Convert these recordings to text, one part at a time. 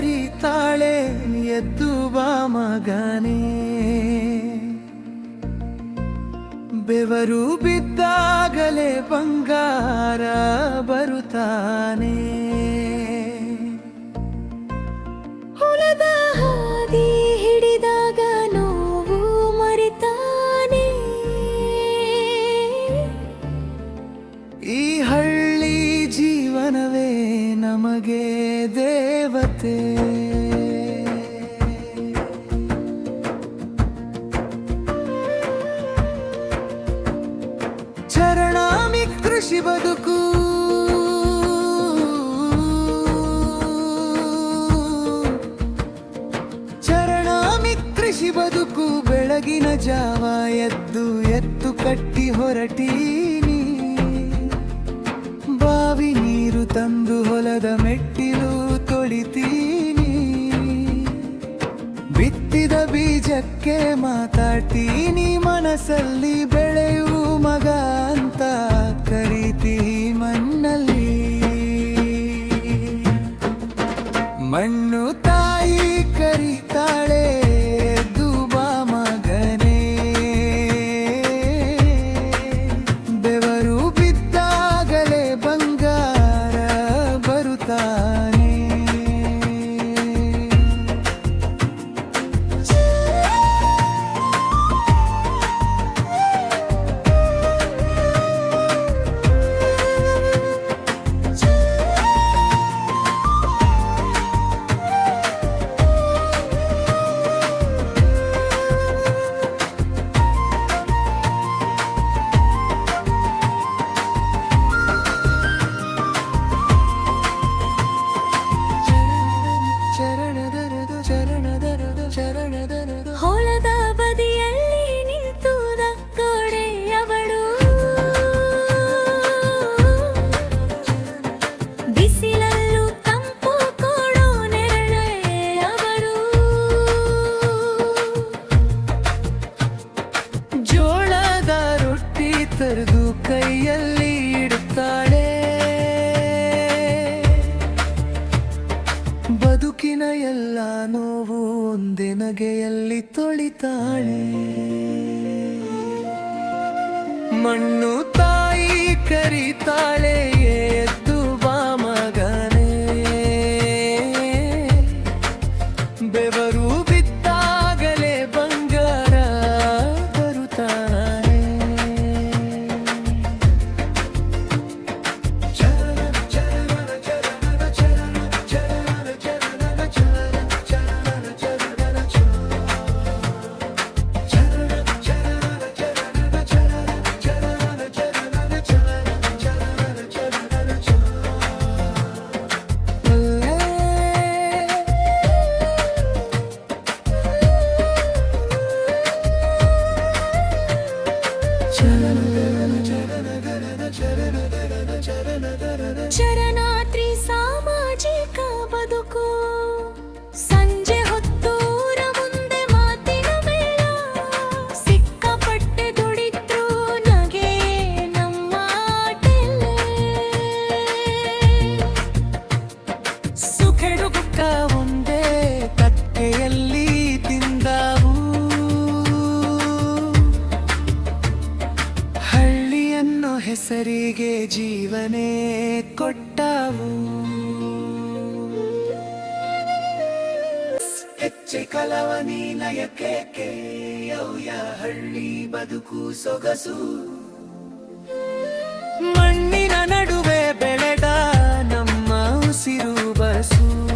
ಕರೀತಾಳೆ ಎದ್ದು ಬಾ ಮಗನೇ. ಬೆವರು ಬಿದ್ದಾಗಲೇ ಬಂಗಾರ ಬರುತ್ತಾನೆ. ಹೊಲದ ಹಾದಿ ಹಿಡಿದಾಗ ನೋವು ಮರಿತಾನೆ. ಈ ಹಳ್ಳಿ ಜೀವನವೇ ನಮಗೆ ದೇವತೆ. ಒಂದು ಹೊಲದ ಮೆಟ್ಟಿಲು ತೊಳಿತೀನಿ. ಬಿತ್ತಿದ ಬೀಜಕ್ಕೆ ಮಾತಾಡ್ತೀನಿ. ಮನಸ್ಸಲ್ಲಿ ಬೆಳೆಯು ಮಗ ಅಂತ ಕರಿತಿ ಮಣ್ಣಲ್ಲಿ. ಮಣ್ಣು turn ನೀರನೇ ಕೊಟ್ಟವು. ಹೆಚ್ಚೆ ಕಲವ ನೀಲಯ ಕೇಕೆ ಯೌಯ ಹಳ್ಳಿ ಬದುಕು ಸೊಗಸು. ಮಣ್ಣಿನ ನಡುವೆ ಬೆಳೆದ ನಮ್ಮ ಉಸಿರು ಬಸು.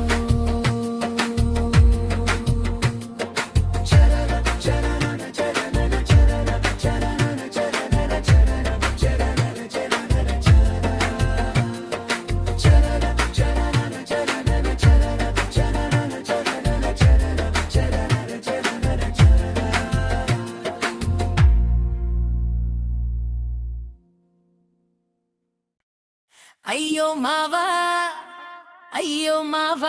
ಮಾವಾ? ಅಯ್ಯೋ ಮಾವ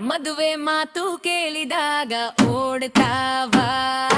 ಮದುವೆ ಮಾತು ಕೇಳಿದಾಗ ವಾ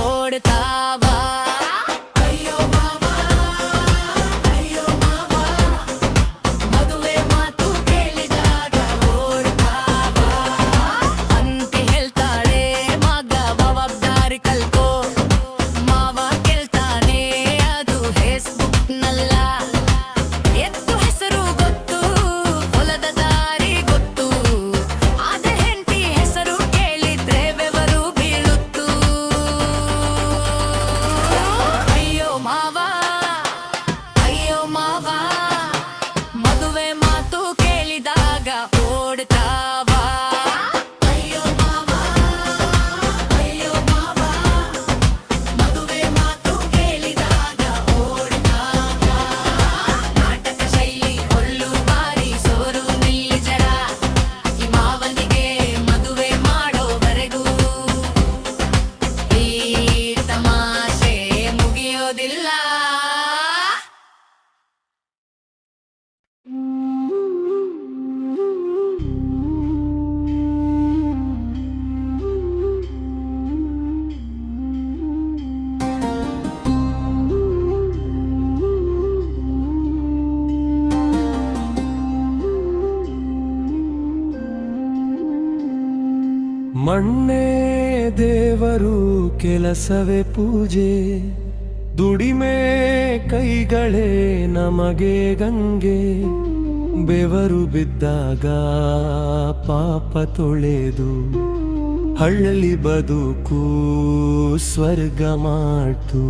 ഓടുത്താവാ ಎಲ್ಲರೂ ಕೆಲಸವೇ ಪೂಜೆ. ದುಡಿಮೆ ಕೈಗಳೇ ನಮಗೆ ಗಂಗೆ. ಬೆವರು ಬಿದ್ದಾಗ ಪಾಪ ತೊಳೆದು ಹಳ್ಳಲಿ ಬದುಕು ಸ್ವರ್ಗ ಮಾಡ್ತು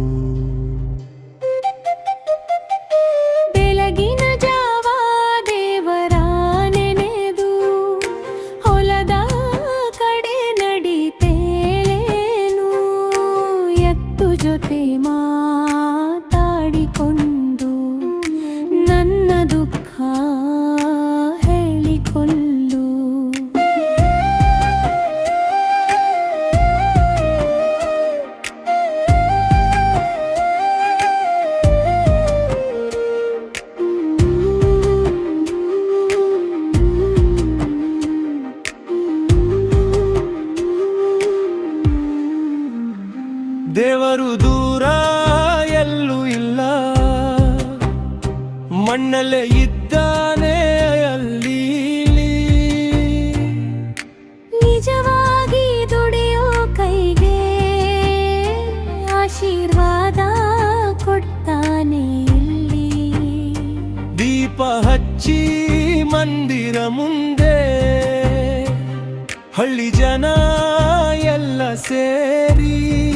ಸೇರಿ.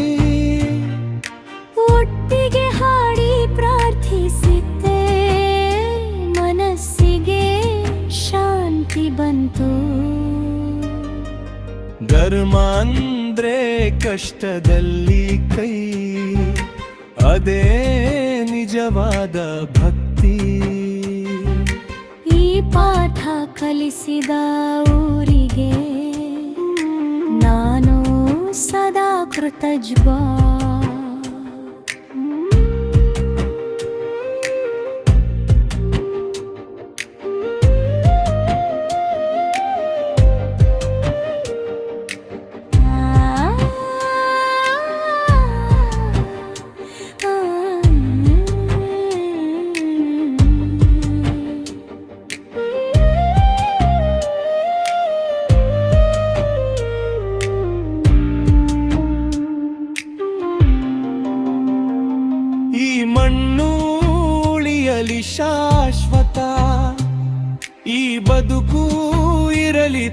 ಒಟ್ಟಿಗೆ ಹಾಡಿ ಪ್ರಾರ್ಥಿಸಿದ್ದೆ. ಮನಸ್ಸಿಗೆ ಶಾಂತಿ ಬಂತು. ಧರ್ಮ ಅಂದ್ರೆ ಕಷ್ಟದಲ್ಲಿ ಕೈ. ಅದೇ ನಿಜವಾದ ಭಕ್ತಿ. ಈ ಪಾಠ ಕಲಿಸಿದ ಊರಿಗೆ सदा कृतज्वा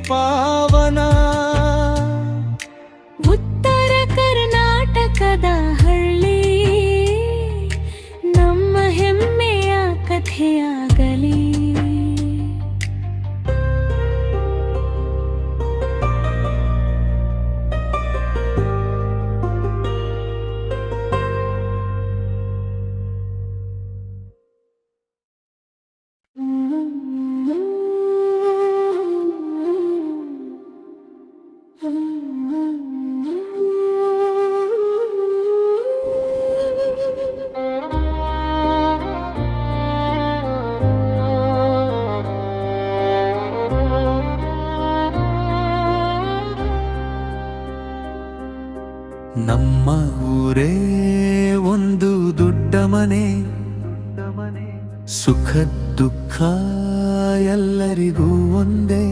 पाव ಸುಖ ದುಃಖ ಎಲ್ಲರಿಗೂ ಒಂದೇ.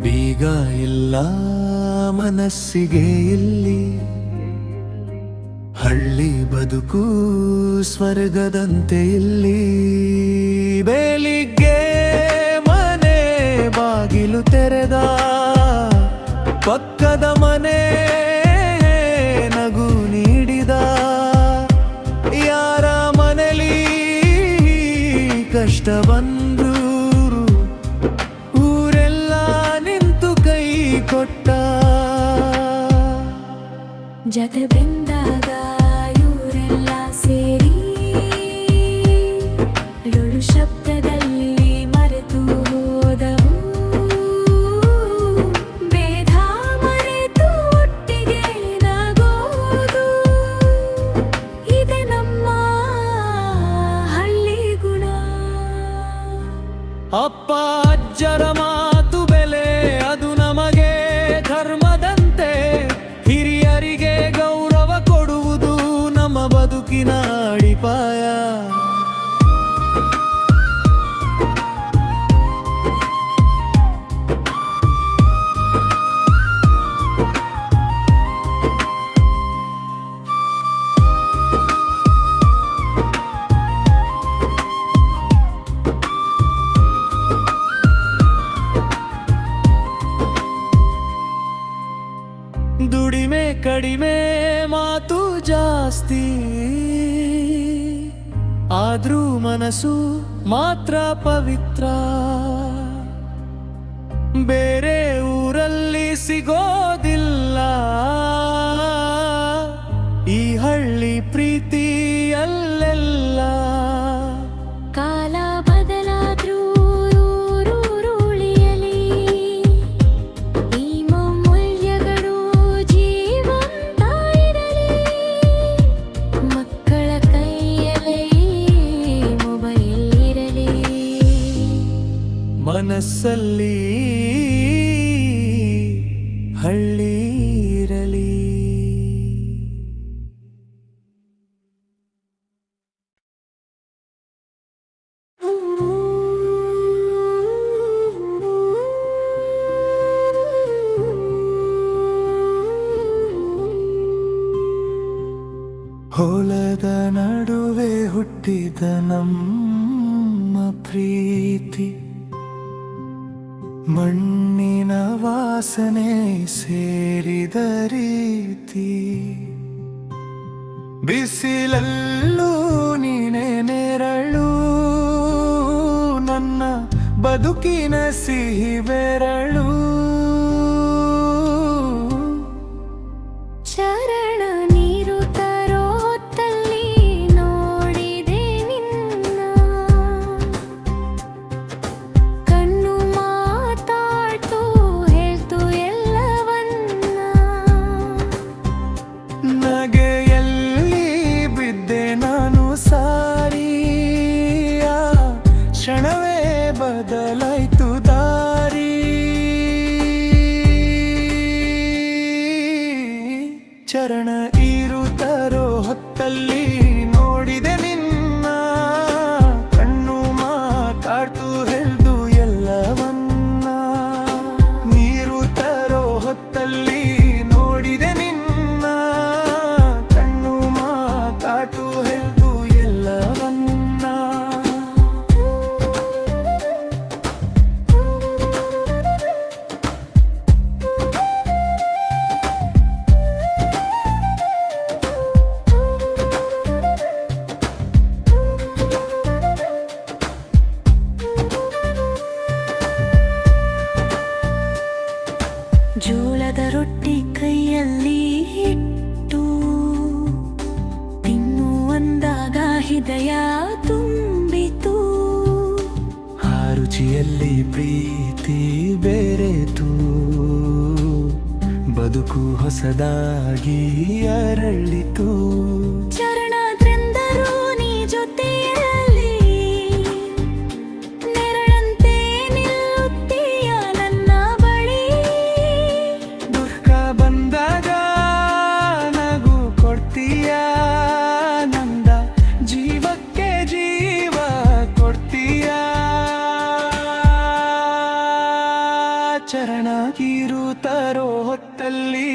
ಬೀಗ ಇಲ್ಲ ಮನಸ್ಸಿಗೆ ಇಲ್ಲಿ. ಹಳ್ಳಿ ಬದುಕು ಸ್ವರ್ಗದಂತೆ ಇಲ್ಲಿ. যাতে বৃন্দ ಆದ್ರೂ ಮನಸ್ಸು ಮಾತ್ರ ಪವಿತ್ರ. ಬೇರೆ ಹೊಲದ ನಡುವೆ ಹುಟ್ಟಿದ ನಮ್ಮ ಪ್ರೀತಿ. ಮಣ್ಣಿನ ವಾಸನೆ ಸೇರಿದ ರೀತಿ. ಬಿಸಿಲಲ್ಲೂ ನೀನೆ ನೆರಳು, ನನ್ನ ಬದುಕಿನ ಸಿಹಿ ಬೆರಳು. ತರೋ ಹೊತ್ತಲ್ಲಿ